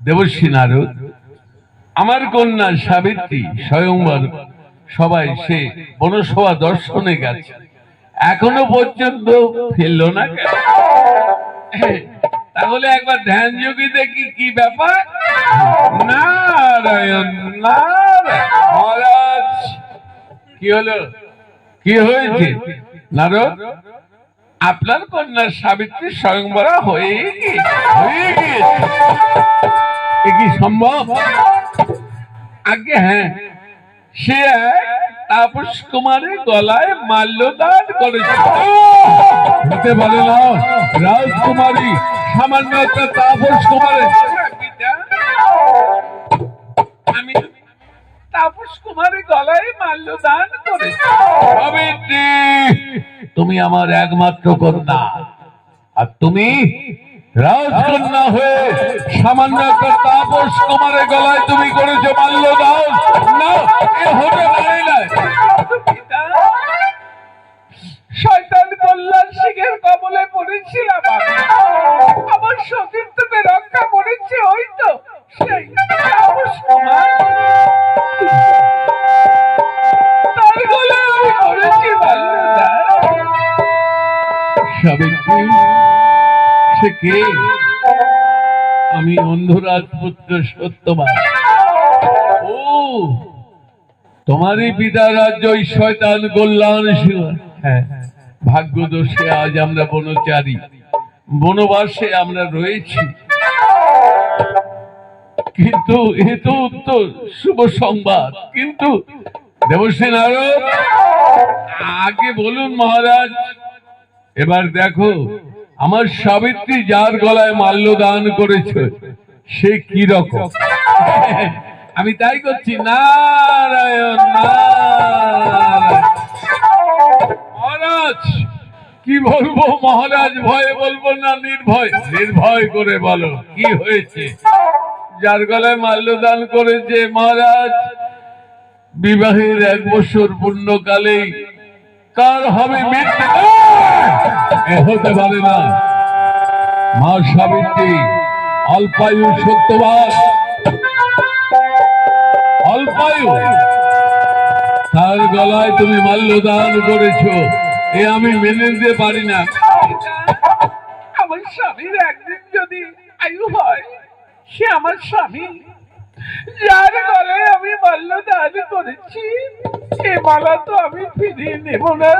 দেবশ্রী নারদ, আমার কন্যা সাবিত্রী স্বয়ংবর, সবাই সে বনসভা দর্শনে গেছে। এখনও পর্যন্ত ফেলল না তাহলে একবার ধ্যান যোগী দেখি কি ব্যাপার। নারায়ণ নারায়ণ। কি হলো? কি হয়েছে? নারদ? আপনার কন্যা সাবিত্রী স্বয়ংবরা হয়ে হয়ে গিয়েছে। এ কি সম্ভব? আগে হ্যাঁ। সে তাপস কুমারের গলায় মাল্যদান করেছে। পারে না, রাজকুমারী, সামান্য একটা তাপস কুমারের। আমি তাপস কুমারের গলায় মাল্যদান করেছি। তুমি আমার একমাত্র কন্যা। আর তুমি রাজকন্যা হয়ে সামান্য একটা তাপস কুমারের গলায় তুমি করেছ মাল্যদান না আমার রক্ষা করেছে ওই তো। সেই। সাবিত্রী সে কে? আমি অন্ধরাজ পুত্র সত্যবান। ও, তোমারই পিতা রাজ্য শয়তান কল্যাণ সিংহ হ্যাঁ ভাগ্য দোষে আজ আমরা বনচারী। বনবাসে আমরা রয়েছি। কিন্তু এ তো উত্তর, শুভ সংবাদ। কিন্তু দেবসেন আরও আগে বলুন মহারাজ। এবার দেখো, আমার সাবিত্রী যার গলায় মাল্য দান করেছে, সে কি রকম? আমি তাই করছি, নারায়ণ মহারাজ, কি বলব, মহারাজ ভয়ে বলব না, নির্ভয়? নির্ভয় করে বলো, কি হয়েছে? যার গলায় মাল্য দান করেছে, মহারাজ, বিবাহের এক বছর পূর্ণকালেই কার হবে মৃত্যু? হতে পারে না মা সাবিত্রী অল্পায়ু সত্যবান অল্পায়ু তার গলায় তুমি মাল্যদান করেছ। এ আমি মেনে নিতে পারি না। আমার স্বামীর একদিন যদি আয়ু হয় সে আমার স্বামী। যার গলে আমি মাল্য দান করেছি এ মালা তো আমি ফিরিয়ে নেব না।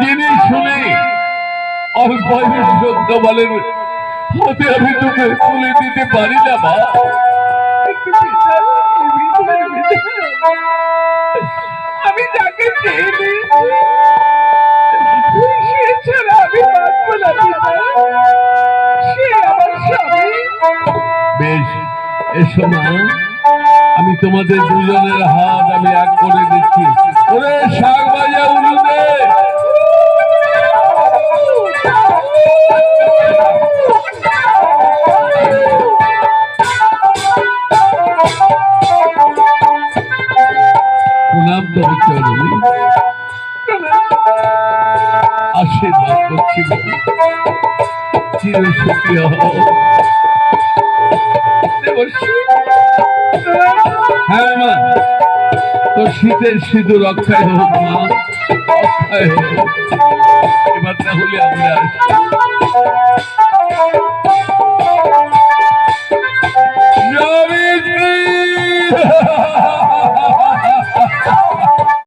যিনি শুনে অল্পায়ু সত্য বলেন, হতে আমি তোকে তুলে দিতে পারি না আমি চেয়ে আমি বেশ আমি তোমাদের দুজনের হাত আমি এক করে দিচ্ছি। ওরে প্রণাম চরণে আশীর্বাদ করছি চির সুখী হ্যাঁ মা তো শীতের সিঁদুর রক্ষায় হোক মা রক্ষায় হোক। এবার তাহলে আমরা